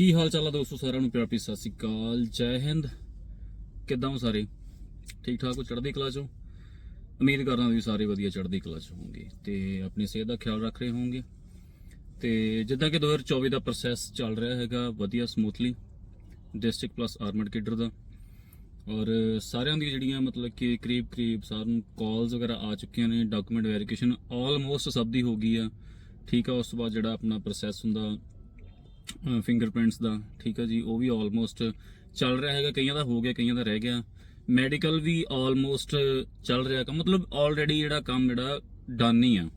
ਕੀ ਹਾਲ ਚਾਲ ਆ ਦੋਸਤੋ ਸਾਰਿਆਂ ਨੂੰ? ਪਿਆਰ ਭਰੀ ਸਤਿ ਸ਼੍ਰੀ ਅਕਾਲ। ਜੈ ਹਿੰਦ। ਕਿੱਦਾਂ ਹੋ ਸਾਰੇ? ਠੀਕ ਠਾਕ ਹੋ? ਚੜ੍ਹਦੀ ਕਲਾ ਚੋਂ? ਉਮੀਦ ਕਰਦਾ ਵੀ ਸਾਰੇ ਵਧੀਆ ਚੜ੍ਹਦੀ ਕਲਾ ਚ ਹੋਵੋਗੇ ਤੇ ਆਪਣੀ ਸਿਹਤ ਦਾ ਖਿਆਲ ਰੱਖ ਰਹੇ ਹੋਵੋਗੇ। ਤੇ ਜਿੱਦਾਂ ਕਿ 2024 ਦਾ ਪ੍ਰੋਸੈਸ ਚੱਲ ਰਿਹਾ ਹੈਗਾ ਵਧੀਆ smoothly district plus armed cadre ਦਾ। ਔਰ ਸਾਰਿਆਂ ਦੀ ਜਿਹੜੀਆਂ ਮਤਲਬ ਕਿ ਕਰੀਬ ਕਰੀਬ ਸਾਰਿਆਂ ਨੂੰ ਕਾਲਸ ਵਗੈਰਾ ਆ ਚੁੱਕੀਆਂ ਨੇ ਡਾਕੂਮੈਂਟ ਵੈਰੀਫਿਕੇਸ਼ਨ ਆਲਮੋਸਟ ਸਭ ਦੀ ਹੋ ਗਈ ਆ। ਠੀਕ ਆ, ਉਸ ਤੋਂ ਬਾਅਦ ਜਿਹੜਾ ਆਪਣਾ ਪ੍ਰੋਸੈਸ ਹੁੰਦਾ ਫਿੰਗਰਪ੍ਰਿੰਟਸ ਦਾ, ਠੀਕ ਆ ਜੀ, ਉਹ ਵੀ ਆਲਮੋਸਟ ਚੱਲ ਰਿਹਾ ਹੈਗਾ, ਕਈਆਂ ਦਾ ਹੋ ਗਿਆ, ਕਈਆਂ ਦਾ ਰਹਿ ਗਿਆ। ਮੈਡੀਕਲ ਵੀ ਆਲਮੋਸਟ ਚੱਲ ਰਿਹਾ ਕੰਮ ਮਤਲਬ ਆਲਰੇਡੀ ਜਿਹੜਾ ਕੰਮ ਜਿਹੜਾ ਡਨ ਹੀ ਆ।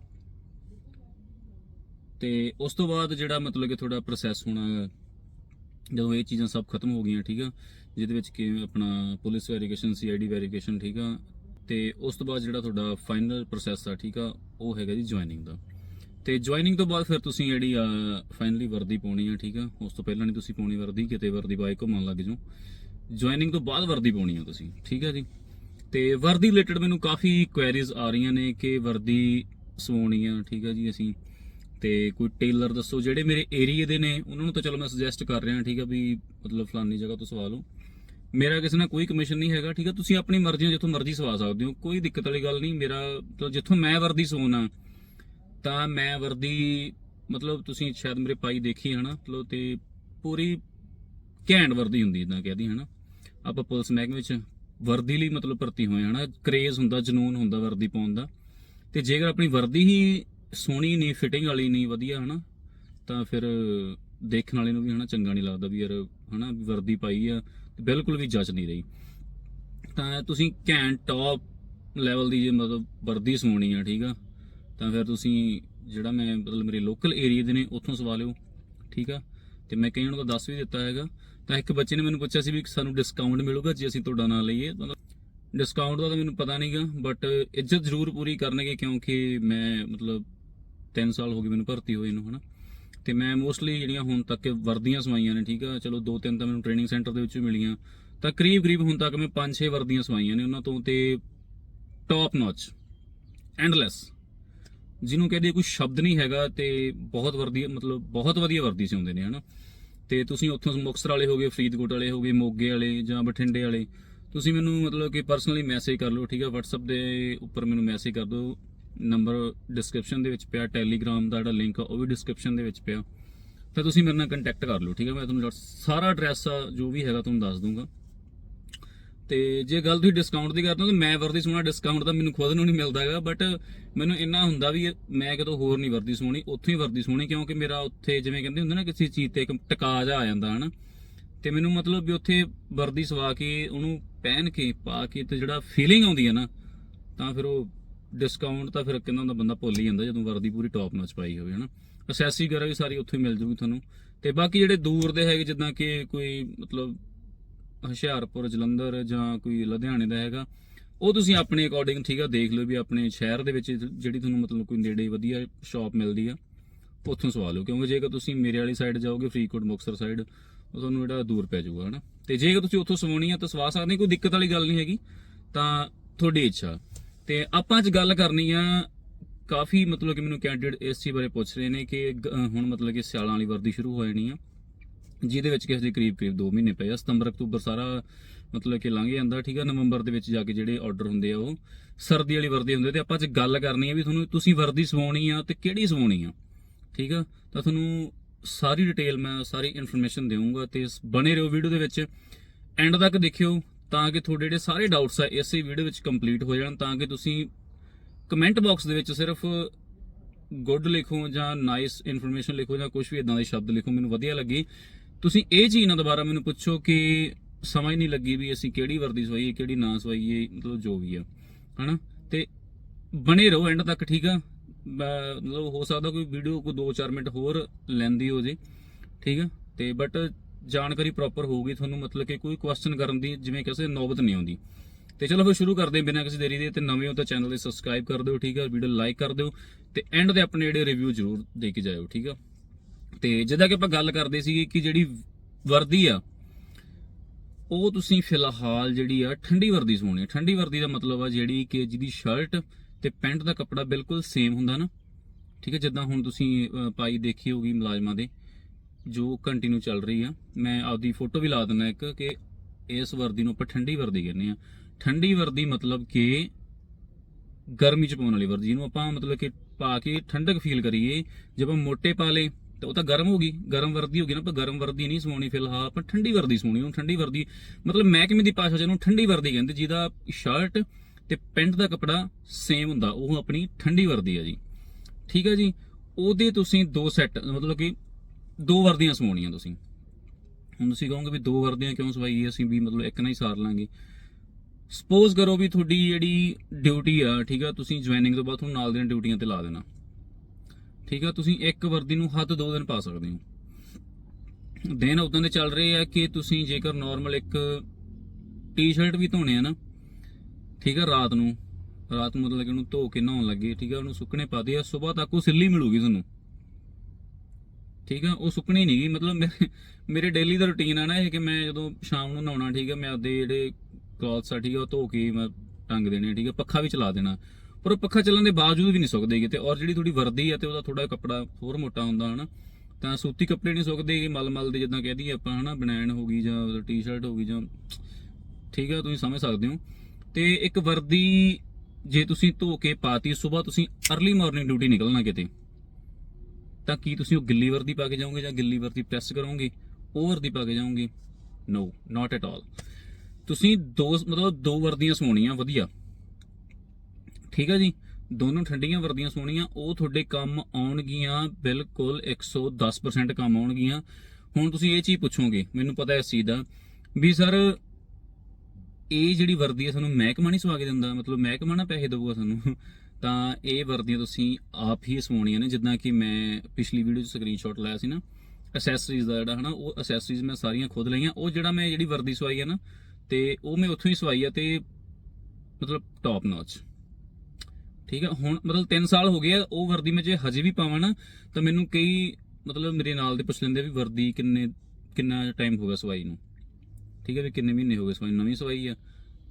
ਤੇ ਉਸ ਤੋਂ ਬਾਅਦ ਜਿਹੜਾ ਮਤਲਬ ਕਿ ਤੁਹਾਡਾ ਪ੍ਰੋਸੈਸ ਹੋਣਾ, ਜਦੋਂ ਇਹ ਚੀਜ਼ਾਂ ਸਭ ਖਤਮ ਹੋ ਗਈਆਂ, ਠੀਕ ਆ, ਜਿਹਦੇ ਵਿੱਚ ਕਿ ਆਪਣਾ ਪੁਲਿਸ ਵੈਰੀਫਿਕੇਸ਼ਨ ਸੀਆਈਡੀ ਵੈਰੀਫਿਕੇਸ਼ਨ ਠੀਕ ਆ, ਤੇ ਉਸ ਤੋਂ ਬਾਅਦ ਜਿਹੜਾ ਤੁਹਾਡਾ ਫਾਈਨਲ ਪ੍ਰੋਸੈਸ ਆ, ਠੀਕ ਆ, ਉਹ ਹੈਗਾ ਜੀ ਜੁਆਇਨਿੰਗ ਦਾ। ਤੇ ਜੁਆਇਨਿੰਗ ਤੋਂ ਬਾਅਦ ਫਿਰ ਤੁਸੀਂ ਜਿਹੜੀ ਆ ਫਾਈਨਲੀ ਵਰਦੀ ਪਾਉਣੀ ਆ, ਠੀਕ ਆ? ਉਸ ਤੋਂ ਪਹਿਲਾਂ ਨਹੀਂ ਤੁਸੀਂ ਪਾਉਣੀ ਵਰਦੀ, ਕਿਤੇ ਵਰਦੀ ਬਾਈ ਘੁੰਮਣ ਲੱਗ ਜਾਓ। ਜੁਆਇਨਿੰਗ ਤੋਂ ਬਾਅਦ ਵਰਦੀ ਪਾਉਣੀ ਆ ਤੁਸੀਂ, ਠੀਕ ਆ ਜੀ? ਤੇ ਵਰਦੀ ਰਿਲੇਟਡ ਮੈਨੂੰ ਕਾਫੀ ਕੁਐਰੀਜ਼ ਆ ਰਹੀਆਂ ਨੇ ਕਿ ਵਰਦੀ ਸਵਾਉਣੀ ਆ, ਠੀਕ ਆ ਜੀ ਅਸੀਂ। ਤੇ ਕੋਈ ਟੇਲਰ ਦੱਸੋ, ਜਿਹੜੇ ਮੇਰੇ ਏਰੀਏ ਦੇ ਨੇ, ਉਹਨਾਂ ਨੂੰ ਤਾਂ ਚਲੋ ਮੈਂ ਸੁਜੈਸਟ ਕਰ ਰਿਹਾ, ਠੀਕ ਆ ਵੀ ਮਤਲਬ ਫਲਾਨੀ ਜਗ੍ਹਾ ਤੋਂ ਸਵਾ ਲਓ। ਮੇਰਾ ਕਿਸੇ ਨਾਲ ਕੋਈ ਕਮਿਸ਼ਨ ਨਹੀਂ ਹੈਗਾ, ਠੀਕ ਆ? ਤੁਸੀਂ ਆਪਣੀ ਮਰਜ਼ੀ ਨਾਲ ਜਿੱਥੋਂ ਮਰਜ਼ੀ ਸਵਾ ਸਕਦੇ ਹੋ, ਕੋਈ ਦਿੱਕਤ ਵਾਲੀ ਗੱਲ ਨਹੀਂ। ਮੇਰਾ ਜਿੱਥੋਂ ਮੈਂ ਵਰਦੀ ਸਵਾਉਣਾ ਤਾਂ ਮੈਂ ਵਰਦੀ, ਮਤਲਬ ਤੁਸੀਂ ਸ਼ਾਇਦ ਮੇਰੇ ਪਾਈ ਦੇਖੀ ਹਨਾ ਮਤਲਬ ਤੇ ਪੂਰੀ ਘੈਂਟ ਵਰਦੀ ਹੁੰਦੀ ਇਦਾਂ ਕਹਦੀ ਹਨਾ ਆਪਾਂ ਪੁਲਿਸ ਮਹਿਕਮੇ ਵਿੱਚ ਵਰਦੀ ਲਈ ਮਤਲਬ ਭਰਤੀ ਹੋਏ ਹਨਾ ਕਰੇਜ਼ ਹੁੰਦਾ, ਜਨੂਨ ਹੁੰਦਾ ਵਰਦੀ ਪਾਉਣ ਦਾ। ਤੇ ਜੇਕਰ ਆਪਣੀ ਵਰਦੀ ਹੀ ਸੋਹਣੀ ਨਹੀਂ ਫਿਟਿੰਗ ਵਾਲੀ ਨਹੀਂ, ਵਧੀਆ ਹਨਾ ਤਾਂ ਫਿਰ ਦੇਖਣ ਵਾਲੇ ਨੂੰ ਵੀ ਹਨਾ ਚੰਗਾ ਨਹੀਂ ਲੱਗਦਾ ਵੀ ਯਾਰ ਹਨਾ ਵੀ ਵਰਦੀ ਪਾਈ ਆ, ਤੇ ਬਿਲਕੁਲ ਵੀ ਜੱਜ ਨਹੀਂ ਰਹੀ। ਤਾਂ ਤੁਸੀਂ ਘੈਂਟ ਟੌਪ ਲੈਵਲ ਦੀ ਜੇ ਮਤਲਬ ਵਰਦੀ ਸਵਾਉਣੀ ਆ, ਠੀਕ ਆ? ਤਾਂ ਫਿਰ ਤੁਸੀਂ ਜਿਹੜਾ ਮੈਂ ਮਤਲਬ ਮੇਰੇ ਲੋਕਲ ਏਰੀਆ ਦੇ ਨੇ, ਉੱਥੋਂ ਸਵਾ ਲਿਓ, ਠੀਕ ਆ? ਤੇ ਮੈਂ ਕਈਆਂ ਨੂੰ ਤਾਂ ਦੱਸ ਵੀ ਦਿੱਤਾ ਹੈਗਾ। ਤਾਂ ਇੱਕ ਬੱਚੇ ਨੇ ਮੈਨੂੰ ਪੁੱਛਿਆ ਸੀ ਵੀ ਸਾਨੂੰ ਡਿਸਕਾਊਂਟ ਮਿਲੂਗਾ ਜੇ ਅਸੀਂ ਤੁਹਾਡਾ ਨਾਂ ਲਈਏ। ਮਤਲਬ ਡਿਸਕਾਊਂਟ ਦਾ ਤਾਂ ਮੈਨੂੰ ਪਤਾ ਨਹੀਂਗਾ ਬਟ ਇੱਜ਼ਤ ਜ਼ਰੂਰ ਪੂਰੀ ਕਰਨਗੇ ਕਿਉਂਕਿ ਮੈਂ ਮਤਲਬ 3 ਸਾਲ ਹੋ ਗਏ ਮੈਨੂੰ ਭਰਤੀ ਹੋਏ ਨੂੰ, ਹਨਾ? ਤੇ ਮੈਂ ਮੋਸਟਲੀ ਜਿਹੜੀਆਂ ਹੁਣ ਤੱਕ ਵਰਦੀਆਂ ਸਵਾਈਆਂ ਨੇ, ਠੀਕ ਆ? ਚਲੋ ਦੋ ਤਿੰਨ ਤਾਂ ਮੈਨੂੰ ਟ੍ਰੇਨਿੰਗ ਸੈਂਟਰ ਦੇ ਵਿੱਚ ਮਿਲੀਆਂ। ਤਾਂ ਕਰੀਬ ਕਰੀਬ ਹੁਣ ਤੱਕ ਮੈਂ 5-6 ਵਰਦੀਆਂ ਸਵਾਈਆਂ ਨੇ ਉਹਨਾਂ ਤੋਂ ਤੇ ਟੌਪ ਨੌਚ ਐਂਡਲੈਸ ਜਿਹਨੂੰ ਕਹਦੇ ਕੋਈ ਸ਼ਬਦ ਨਹੀਂ ਹੈਗਾ ਤੇ ਬਹੁਤ ਵਰਦੀ ਮਤਲਬ ਬਹੁਤ ਵਧੀਆ ਵਰਦੀ ਸਿਉਂਦੇ ਨੇ, ਹਨਾ? ਤੇ ਤੁਸੀਂ ਉੱਥੋਂ ਮੁਕਤਸਰ ਵਾਲੇ ਹੋਗੇ ਫਰੀਦਕੋਟ ਵਾਲੇ ਹੋਗੇ ਮੋਗੇ ਵਾਲੇ ਜਾਂ ਬਠਿੰਡੇ ਵਾਲੇ, ਤੁਸੀਂ ਮੈਨੂੰ ਮਤਲਬ ਕਿ ਪਰਸਨਲੀ ਮੈਸੇਜ ਕਰ ਲਓ, ਠੀਕ ਆ? WhatsApp ਦੇ ਉੱਪਰ ਮੈਨੂੰ ਮੈਸੇਜ ਕਰ ਦਿਓ। ਨੰਬਰ ਡਿਸਕ੍ਰਿਪਸ਼ਨ ਦੇ ਵਿੱਚ ਪਿਆ ਟੈਲੀਗ੍ਰਾਮ ਦਾ ਜਿਹੜਾ ਲਿੰਕ ਆ, ਉਹ ਵੀ ਡਿਸਕ੍ਰਿਪਸ਼ਨ ਦੇ ਵਿੱਚ ਪਿਆ। ਤਾਂ ਤੁਸੀਂ ਮੇਰੇ ਨਾਲ ਕੰਟੈਕਟ ਕਰ ਲਓ, ਠੀਕ ਹੈ ਮੈਂ ਤੁਹਾਨੂੰ ਸਾਰਾ ਐਡਰੈਸ ਜੋ ਵੀ ਹੈਗਾ ਤੁਹਾਨੂੰ ਦੱਸ ਦੂੰਗਾ। ਤੇ ਜੇ ਗੱਲ ਤੁਸੀਂ ਡਿਸਕਾਊਂਟ ਦੀ ਕਰਦੇ ਹੋ ਤਾਂ ਮੈਂ ਵਰਦੀ ਸੋਹਣਾ ਡਿਸਕਾਊਂਟ ਤਾਂ ਮੈਨੂੰ ਖੁਦ ਨੂੰ ਨਹੀਂ ਮਿਲਦਾ ਹੈਗਾ ਬਟ ਮੈਨੂੰ ਇੰਨਾ ਹੁੰਦਾ ਵੀ ਮੈਂ ਕਿਤੋਂ ਹੋਰ ਨਹੀਂ ਵਰਦੀ ਸੋਹਣੀ, ਉੱਥੋਂ ਹੀ ਵਰਦੀ ਸੋਹਣੀ, ਕਿਉਂਕਿ ਮੇਰਾ ਉੱਥੇ ਜਿਵੇਂ ਕਹਿੰਦੇ ਹੁੰਦੇ ਨਾ ਕਿਸੇ ਚੀਜ਼ ਤੇ ਇੱਕ ਟਿਕਾ ਜਾ ਆ ਜਾਂਦਾ, ਹਨਾ। ਤੇ ਮੈਨੂੰ ਮਤਲਬ ਵੀ ਉੱਥੇ ਵਰਦੀ ਸਵਾ ਕੇ, ਉਹਨੂੰ ਪਹਿਨ ਕੇ ਪਾ ਕੇ ਤੇ ਜਿਹੜਾ ਫੀਲਿੰਗ ਆਉਂਦੀ ਹੈ ਨਾ, ਤਾਂ ਫਿਰ ਉਹ ਡਿਸਕਾਊਂਟ ਤਾਂ ਫਿਰ ਕਿੰਨਾ ਹੁੰਦਾ ਬੰਦਾ ਭੁੱਲ ਹੀ ਜਾਂਦਾ ਜਦੋਂ ਵਰਦੀ ਪੂਰੀ ਟੌਪ ਨੌਚ ਪਾਈ ਹੋਵੇ, ਹਨਾ। ਅਸੈਸਰੀ ਵਗੈਰਾ ਵੀ ਸਾਰੀ ਉੱਥੇ ਮਿਲ ਜੂਗੀ ਤੁਹਾਨੂੰ। ਤੇ ਬਾਕੀ ਜਿਹੜੇ ਦੂਰ ਦੇ ਹੈਗੇ ਜਿੱਦਾਂ ਕਿ ਕੋਈ ਮਤਲਬ ਹੁਸ਼ਿਆਰਪੁਰ, ਜਲੰਧਰ ਜਾਂ ਕੋਈ ਲੁਧਿਆਣੇ ਦਾ ਹੈਗਾ, ਉਹ ਤੁਸੀਂ ਆਪਣੇ ਅਕੋਰਡਿੰਗ ਠੀਕ ਆ, ਦੇਖ ਲਓ ਵੀ ਆਪਣੇ ਸ਼ਹਿਰ ਦੇ ਵਿੱਚ ਜਿਹੜੀ ਤੁਹਾਨੂੰ ਮਤਲਬ ਕੋਈ ਨੇੜੇ ਵਧੀਆ ਸ਼ਾਪ ਮਿਲਦੀ ਆ, ਉੱਥੋਂ ਸਵਾ ਲਓ, ਕਿਉਂਕਿ ਜੇਕਰ ਤੁਸੀਂ ਮੇਰੇ ਵਾਲੀ ਸਾਈਡ ਜਾਓਗੇ, ਫਰੀਦਕੋਟ, ਮੁਕਤਸਰ ਸਾਈਡ ਉਹ ਤੁਹਾਨੂੰ ਜਿਹੜਾ ਦੂਰ ਪੈ ਜਾਊਗਾ, ਹਨਾ? ਤੇ ਜੇਕਰ ਤੁਸੀਂ ਉੱਥੋਂ ਸਵਾਉਣੀ ਆ ਤਾਂ ਸਵਾ ਸਕਦੇ ਕੋਈ ਦਿੱਕਤ ਵਾਲੀ ਗੱਲ ਨਹੀਂ ਹੈਗੀ, ਤਾਂ ਤੁਹਾਡੀ ਇੱਛਾ। ਤੇ ਆਪਾਂ ਅੱਜ ਗੱਲ ਕਰਨੀ ਆ, ਕਾਫੀ ਮਤਲਬ ਕਿ ਮੈਨੂੰ ਕੈਂਡੀਡੇਟ ਇਸ ਚੀਜ਼ ਬਾਰੇ ਪੁੱਛ ਰਹੇ ਨੇ ਕਿ ਗ- ਹੁਣ ਮਤਲਬ ਕਿ ਸਿਆਲਾਂ ਵਾਲੀ ਵਰਦੀ ਸ਼ੁਰੂ ਹੋ ਜਾਣੀ ਆ। ਜਿਹਦੇ ਵਿੱਚ ਕਿਸੇ ਦੇ ਕਰੀਬ ਕਰੀਬ 2 ਮਹੀਨੇ ਪਏ ਆ, ਸਤੰਬਰ, ਅਕਤੂਬਰ ਸਾਰਾ ਮਤਲਬ ਕਿ ਲੰਘ ਜਾਂਦਾ, ਠੀਕ ਆ? ਨਵੰਬਰ ਦੇ ਵਿੱਚ ਜਾ ਕੇ ਜਿਹੜੇ ਆਰਡਰ ਹੁੰਦੇ ਆ ਉਹ ਸਰਦੀ ਵਾਲੀ ਵਰਦੀ ਹੁੰਦੇ ਤੇ ਆਪਾਂ ਅੱਜ ਗੱਲ ਕਰਨੀ ਆ ਵੀ ਤੁਹਾਨੂੰ ਤੁਸੀਂ ਵਰਦੀ ਸਵਾਉਣੀ ਆ ਤੇ ਕਿਹੜੀ ਸਵਾਉਣੀ ਆ, ਠੀਕ ਆ? ਤਾਂ ਤੁਹਾਨੂੰ ਸਾਰੀ ਡਿਟੇਲ ਮੈਂ ਸਾਰੀ ਇਨਫੋਰਮੇਸ਼ਨ ਦੇਵਾਂਗਾ ਤੇ ਸ- ਬਣੇ ਰਹੋ ਵੀਡੀਓ ਦੇ ਵਿੱਚ। ਐਂਡ ਤੱਕ ਦੇਖਿਓ ਤਾਂ ਕਿ ਤੁਹਾਡੇ ਜਿਹੜੇ ਸਾਰੇ ਡਾਊਟਸ ਆ ਇਸੇ ਵੀਡੀਓ ਵਿੱਚ ਕੰਪਲੀਟ ਹੋ ਜਾਣ, ਤਾਂ ਕਿ ਤੁਸੀਂ ਕਮੈਂਟ ਬਾਕਸ ਦੇ ਵਿੱਚ ਸਿਰਫ ਗੁੱਡ ਲਿਖੋ ਜਾਂ ਨਾਈਸ ਇਨਫੋਰਮੇਸ਼ਨ ਲਿਖੋ ਜਾਂ ਕੁਝ ਵੀ ਇਦਾਂ ਦੇ ਸ਼ਬਦ ਲਿਖੋ, ਮੈਨੂੰ ਵਧੀਆ ਲੱਗੀ। ਤੁਸੀਂ ਇਹ ਚੀਜ਼ ਨਾ ਦੁਬਾਰਾ ਮੈਨੂੰ ਪੁੱਛੋ ਕਿ ਸਮਝ ਨਹੀਂ ਲੱਗੀ ਵੀ ਅਸੀਂ ਕਿਹੜੀ ਵਰਦੀ ਸਵਾਈਏ, ਕਿਹੜੀ ਨਾ ਸਵਾਈਏ, ਮਤਲਬ ਜੋ ਵੀ ਆ। ਹਨਾ? ਤੇ ਬਣੇ ਰਹੋ ਐਂਡ ਤੱਕ, ਠੀਕ ਆ? ਮਤਲਬ ਹੋ ਸਕਦਾ ਕੋਈ ਵੀਡੀਓ ਕੋਈ 2-4 ਮਿੰਟ ਹੋਰ ਲੈਂਦੀ ਹੋ ਜੇ, ਠੀਕ ਆ? ਤੇ ਬਟ ਜਾਣਕਾਰੀ ਪ੍ਰੋਪਰ ਹੋਊਗੀ, ਤੁਹਾਨੂੰ ਮਤਲਬ ਕਿ ਕੋਈ ਕੁਐਸਚਨ ਕਰਨ ਦੀ ਜਿਵੇਂ ਕਿਸੇ ਨੌਬਤ ਨਹੀਂ ਆਉਂਦੀ। ਤੇ ਚਲੋ ਫਿਰ ਸ਼ੁਰੂ ਕਰਦੇ ਹਾਂ ਬਿਨਾਂ ਕਿਸੇ ਦੇਰੀ ਦੇ ਤੇ ਨਵੇਂ ਹੋ ਤਾਂ ਚੈਨਲ ਦੇ ਸਬਸਕ੍ਰਾਈਬ ਕਰ ਦਿਓ, ਠੀਕ ਆ? ਵੀਡੀਓ ਲਾਈਕ ਕਰ ਦਿਓ ਤੇ ਐਂਡ ਦੇ ਆਪਣੇ ਜਿਹੜੇ ਰਿਵਿਊ ਜ਼ਰੂਰ ਦੇ ਕੇ ਜਾਇਓ, ਠੀਕ ਆ? ਤੇ ਜਿੱਦਾਂ ਕਿ ਆਪਾਂ ਗੱਲ ਕਰਦੇ ਸੀਗੇ ਕਿ ਜਿਹੜੀ ਵਰਦੀ ਆ, ਉਹ ਤੁਸੀਂ ਫਿਲਹਾਲ ਜਿਹੜੀ ਆ ਠੰਡੀ ਵਰਦੀ ਸਵਾਉਣੀ ਆ। ਠੰਡੀ ਵਰਦੀ ਦਾ ਮਤਲਬ ਆ ਜਿਹੜੀ ਕਿ ਜਿਹਦੀ ਸ਼ਰਟ ਤੇ ਪੈਂਟ ਦਾ ਕੱਪੜਾ ਬਿਲਕੁਲ ਸੇਮ ਹੁੰਦਾ ਨਾ। ਠੀਕ ਹੈ, ਜਿੱਦਾਂ ਹੁਣ ਤੁਸੀਂ ਪਾਈ ਦੇਖੀ ਹੋਗੀ ਮੁਲਾਜ਼ਮਾਂ ਦੇ, ਜੋ ਕੰਟੀਨਿਊ ਚੱਲ ਰਹੀ ਆ। ਮੈਂ ਆਪਦੀ ਫੋਟੋ ਵੀ ਲਾ ਦਿੰਦਾ ਇੱਕ ਕਿ ਇਸ ਵਰਦੀ ਨੂੰ ਆਪਾਂ ਠੰਡੀ ਵਰਦੀ ਕਹਿੰਦੇ ਆ। ਠੰਡੀ ਵਰਦੀ ਮਤਲਬ ਕਿ ਗਰਮੀ ਚ ਪਾਉਣ ਵਾਲੀ ਵਰਦੀ, ਜਿਹਨੂੰ ਆਪਾਂ ਮਤਲਬ ਕਿ ਪਾ ਕੇ ਠੰਡਕ ਫੀਲ ਕਰੀਏ। ਜੇ ਆਪਾਂ ਮੋਟੇ ਪਾ ਲੇ ਤਾਂ ਉਹ ਤਾਂ ਗਰਮ ਹੋ ਗਈ, ਗਰਮ ਵਰਦੀ ਹੋ ਗਈ ਨਾ ਪਰ ਗਰਮ ਵਰਦੀ ਨਹੀਂ ਸਵਾਉਣੀ ਫਿਲਹਾਲ, ਆਪਾਂ ਠੰਡੀ ਵਰਦੀ ਸਵਾਉਣੀ ਉਹਨੂੰ ਠੰਡੀ ਵਰਦੀ, ਮਤਲਬ ਮਹਿਕਮੇ ਦੀ ਭਾਸ਼ਾ ਚ ਉਹਨੂੰ ਠੰਡੀ ਵਰਦੀ ਕਹਿੰਦੇ, ਜਿਹਦਾ ਸ਼ਰਟ ਤੇ ਪੈਂਟ ਦਾ ਕੱਪੜਾ ਸੇਮ ਹੁੰਦਾ, ਉਹ ਆਪਣੀ ਠੰਡੀ ਵਰਦੀ ਆ ਜੀ। ਠੀਕ ਹੈ ਜੀ? ਉਹਦੇ ਤੁਸੀਂ ਦੋ ਸੈੱਟ ਮਤਲਬ ਕਿ ਦੋ ਵਰਦੀਆਂ ਸਵਾਉਣੀਆਂ ਤੁਸੀਂ। ਹੁਣ ਤੁਸੀਂ ਕਹੋਗੇ ਵੀ ਦੋ ਵਰਦੀਆਂ ਕਿਉਂ ਸਵਾਈਏ ਅਸੀਂ ਵੀ ਮਤਲਬ ਇੱਕ ਨਾਲ ਹੀ ਸਾਰ ਲਾਂਗੇ। ਸਪੋਜ਼ ਕਰੋ ਵੀ ਤੁਹਾਡੀ ਜਿਹੜੀ ਡਿਊਟੀ ਆ, ਠੀਕ ਆ, ਤੁਸੀਂ ਜੁਆਇਨਿੰਗ ਤੋਂ ਬਾਅਦ ਤੁਹਾਨੂੰ ਨਾਲ ਦੀਆਂ ਡਿਊਟੀਆਂ ਤੇ ਲਾ ਦੇਣਾ। ਠੀਕ ਆ ਤੁਸੀਂ ਇੱਕ ਵਰਦੀ ਨੂੰ ਹੱਦ ਦੋ ਦਿਨ ਪਾ ਸਕਦੇ ਹੋ। ਦਿਨ ਉਦਾਂ ਦੇ ਚੱਲ ਰਹੇ ਆ ਕਿ ਤੁਸੀਂ ਜੇਕਰ ਨਾਰਮਲ ਇੱਕ ਟੀ-ਸ਼ਰਟ ਵੀ ਧੋਣੇ ਆ ਨਾ ਠੀਕ ਆ ਰਾਤ ਨੂੰ। ਰਾਤ ਨੂੰ ਮਤਲਬ ਕਿ ਉਹਨੂੰ ਧੋ ਕੇ ਨਹਾਉਣ ਲੱਗੇ ਠੀਕ ਆ ਉਹਨੂੰ ਸੁੱਕਣੇ ਪਾ ਦੇ ਆ ਸਵੇਰ ਤੱਕ ਉਹ ਸਿੱਲੀ ਮਿਲੂਗੀ ਤੁਹਾਨੂੰ। ਠੀਕ ਆ ਉਹ ਸੁੱਕਣੀ ਨਹੀਂ ਗਈ ਮਤਲਬ ਮੇਰੇ ਮੇਰੇ ਡੇਲੀ ਦਾ ਰੁਟੀਨ ਆ ਨਾ ਇਹ ਕਿ ਮੈਂ ਜਦੋਂ ਸ਼ਾਮ ਨੂੰ ਨਹਾਉਣਾ ਠੀਕ ਆ ਮੈਂ ਆਪਦੇ ਜਿਹੜੇ ਕਲੌਥਸ ਆ ਠੀਕ ਆ ਉਹ ਧੋ ਕੇ ਮੈਂ ਟੰਗ ਦੇਣੇ ਆ, ਠੀਕ ਆ ਪੱਖਾ ਵੀ ਚਲਾ ਦੇਣਾ। ਪਰ ਉਹ ਪੱਖਾ ਚੱਲਣ ਦੇ ਬਾਵਜੂਦ ਵੀ ਨਹੀਂ ਸੁੱਕਦੇ ਕਿਤੇ ਔਰ ਜਿਹੜੀ ਥੋੜੀ ਵਰਦੀ ਆ ਤੇ ਉਹਦਾ ਥੋੜਾ ਕੱਪੜਾ ਹੋਰ ਮੋਟਾ ਹੁੰਦਾ ਹਨਾ, ਤਾਂ ਸੂਤੀ ਕੱਪੜੇ ਨਹੀਂ ਸੁੱਕਦੇ ਮਲ ਮਲ ਦੇ ਜਿੱਦਾਂ ਕਹਿ ਦਈਏ ਆਪਾਂ ਹਨਾ ਬਨੈਣ ਹੋ ਗਈ ਜਾਂ ਟੀ-ਸ਼ਰਟ ਹੋ ਗਈ ਜਾਂ ਠੀਕ ਆ, ਤੁਸੀਂ ਸਮਝ ਸਕਦੇ ਹੋ। ਤੇ ਇੱਕ ਵਰਦੀ ਜੇ ਤੁਸੀਂ ਧੋ ਕੇ ਪਾਤੀ, ਸਵੇਰ ਤੁਸੀਂ अर्ਲੀ ਮਾਰਨਿੰਗ ਡਿਊਟੀ ਨਿਕਲਣਾ ਕਿਤੇ, ਤਾਂ ਕੀ ਤੁਸੀਂ ਉਹ ਗਿੱਲੀ ਵਰਦੀ ਪਾ ਕੇ ਜਾਓਗੇ ਜਾਂ ਗਿੱਲੀ ਵਰਦੀ ਪ੍ਰੈਸ ਕਰੋਗੇ? ਉਹ ਵਰਦੀ ਪਾ ਕੇ ਜਾਓਗੇ? ਨੋ ਨਾਟ ਐਟ ਆਲ ਤੁਸੀਂ ਦੋ, ਮਤਲਬ ਦੋ ਵਰਦੀਆਂ ਸਵਾਉਣੀਆਂ, ਵਧੀਆ। ਠੀਕ ਆ ਜੀ? ਦੋਨੋਂ ਠੰਡੀਆਂ ਵਰਦੀਆਂ ਸੋਹਣੀਆਂ, ਉਹ ਤੁਹਾਡੇ ਕੰਮ ਆਉਣਗੀਆਂ, ਬਿਲਕੁਲ 110% ਕੰਮ ਆਉਣਗੀਆਂ। ਹੁਣ ਤੁਸੀਂ ਇਹ ਚੀਜ਼ ਪੁੱਛੋਗੇ, ਮੈਨੂੰ ਪਤਾ ਇਸ ਚੀਜ਼ ਦਾ, ਵੀ ਸਰ, ਇਹ ਜਿਹੜੀ ਵਰਦੀ ਹੈ ਸਾਨੂੰ ਮਹਿਕਮਾ ਨਹੀਂ ਸਵਾ ਕੇ ਦਿੰਦਾ, ਮਤਲਬ ਮਹਿਕਮਾ ਨਾ ਪੈਸੇ ਦੇਊਗਾ ਸਾਨੂੰ। ਤਾਂ ਇਹ ਵਰਦੀਆਂ ਤੁਸੀਂ ਆਪ ਹੀ ਸਵਾਉਣੀਆਂ ਨੇ, ਜਿੱਦਾਂ ਕਿ ਮੈਂ ਪਿਛਲੀ ਵੀਡੀਓ 'ਚ ਸਕਰੀਨਸ਼ਾਟ ਲਾਇਆ ਸੀ ਨਾ ਅਸੈਸਰੀਜ਼ ਦਾ ਜਿਹੜਾ, ਹਨਾ, ਉਹ ਅਸੈਸਰੀਜ਼ ਮੈਂ ਸਾਰੀਆਂ ਖੁਦ ਲਈਆਂ, ਉਹ ਜਿਹੜਾ ਮੈਂ ਜਿਹੜੀ ਵਰਦੀ ਸਵਾਈ ਹੈ ਨਾ, ਤੇ ਉਹ ਮੈਂ ਉੱਥੋਂ ਹੀ ਸਵਾਈ ਆ ਤੇ ਮਤਲਬ ਟੌਪ ਨੌਚ ਠੀਕ ਹੈ, ਹੁਣ ਮਤਲਬ 3 ਸਾਲ ਹੋ ਗਏ ਆ, ਉਹ ਵਰਦੀ ਮੈਂ ਜੇ ਹਜੇ ਵੀ ਪਾਵਾਂ ਨਾ, ਤਾਂ ਮੈਨੂੰ ਕਈ ਮਤਲਬ ਮੇਰੇ ਨਾਲ ਦੇ ਪੁੱਛ ਲੈਂਦੇ ਵੀ ਵਰਦੀ ਕਿੰਨੇ, ਕਿੰਨਾ ਟਾਈਮ ਹੋ ਗਿਆ ਸਵਾਈ ਨੂੰ। ਠੀਕ ਹੈ ਵੀ ਕਿੰਨੇ ਮਹੀਨੇ ਹੋ ਗਏ ਸਵਾਈ ਨੂੰ? ਨਵੀਂ ਸਵਾਈ ਆ।